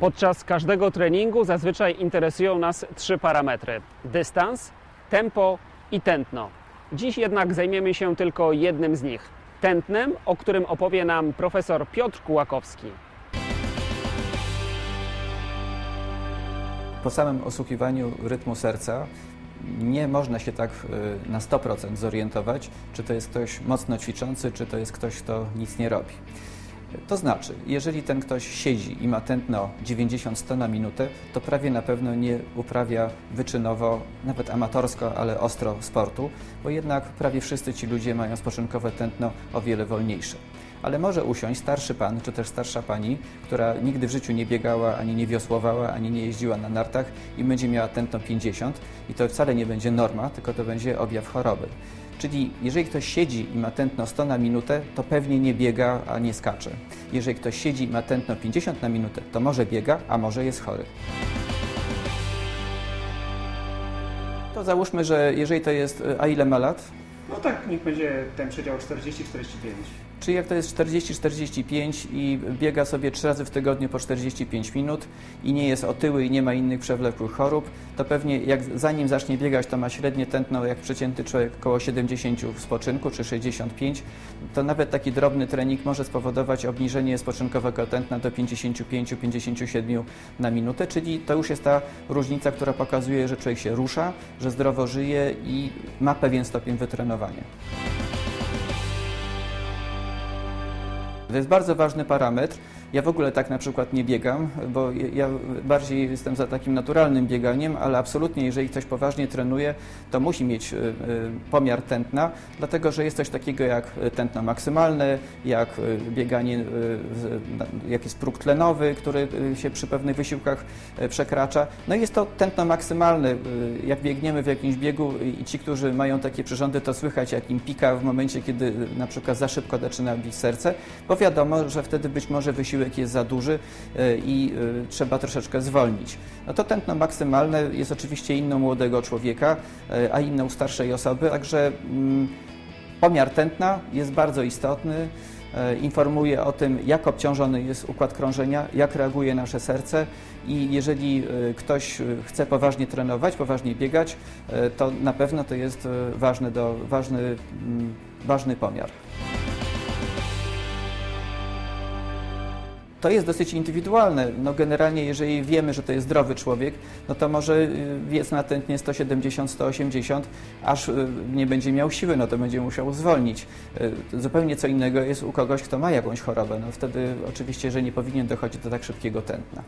Podczas każdego treningu zazwyczaj interesują nas trzy parametry: dystans, tempo i tętno. Dziś jednak zajmiemy się tylko jednym z nich tętnem, o którym opowie nam profesor Piotr Kułakowski. Po samym osłuchiwaniu rytmu serca nie można się tak y, na 100% zorientować, czy to jest ktoś mocno ćwiczący, czy to jest ktoś, kto nic nie robi. To znaczy, jeżeli ten ktoś siedzi i ma tętno 90-100 na minutę, to prawie na pewno nie uprawia wyczynowo, nawet amatorsko, ale ostro sportu, bo jednak prawie wszyscy ci ludzie mają spoczynkowe tętno o wiele wolniejsze. Ale może usiąść starszy pan, czy też starsza pani, która nigdy w życiu nie biegała, ani nie wiosłowała, ani nie jeździła na nartach i będzie miała tętno 50 i to wcale nie będzie norma, tylko to będzie objaw choroby. Czyli jeżeli ktoś siedzi i ma tętno 100 na minutę, to pewnie nie biega, a nie skacze. Jeżeli ktoś siedzi i ma tętno 50 na minutę, to może biega, a może jest chory. To załóżmy, że jeżeli to jest, a ile ma lat? No tak, niech będzie ten przedział 40-45. Czyli jak to jest 40-45 i biega sobie 3 razy w tygodniu po 45 minut i nie jest otyły i nie ma innych przewlekłych chorób, to pewnie jak zanim zacznie biegać, to ma średnie tętno jak przeciętny człowiek około 70 w spoczynku czy 65, to nawet taki drobny trening może spowodować obniżenie spoczynkowego tętna do 55-57 na minutę, czyli to już jest ta różnica, która pokazuje, że człowiek się rusza, że zdrowo żyje i ma pewien stopień wytrenowania. To jest bardzo ważny parametr. Ja w ogóle tak na przykład nie biegam, bo ja bardziej jestem za takim naturalnym bieganiem, ale absolutnie, jeżeli ktoś poważnie trenuje, to musi mieć y, y, pomiar tętna, dlatego że jest coś takiego jak tętno maksymalne, jak y, bieganie, jak jest próg tlenowy, który się przy pewnych wysiłkach przekracza. No i jest to tętno maksymalne. Jak biegniemy w jakimś biegu i ci, którzy mają takie przyrządy, to słychać jak im pika w momencie, kiedy na przykład za szybko zaczyna bić serce, bo wiadomo, że wtedy być może wysiłek jest za duży y, i y, trzeba troszeczkę zwolnić. No to tętno maksymalne jest oczywiście inne u młodego człowieka, y, a inne u starszej osoby, także mm, pomiar tętna jest bardzo istotny. e, Informuje o tym, jak obciążony jest układ krążenia, jak reaguje nasze serce i jeżeli e, ktoś e, chce poważnie trenować, poważnie biegać, e, to na pewno to jest e, ważny, do, ważny, mm, ważny pomiar. To jest dosyć indywidualne. No generalnie, jeżeli wiemy, że to jest zdrowy człowiek, no to może y, wiec na tętnie 170-180, aż y, nie będzie miał siły, no to będzie musiał zwolnić. Y, Zupełnie co innego jest u kogoś, kto ma jakąś chorobę. No wtedy oczywiście, że nie powinien dochodzić do tak szybkiego tętna.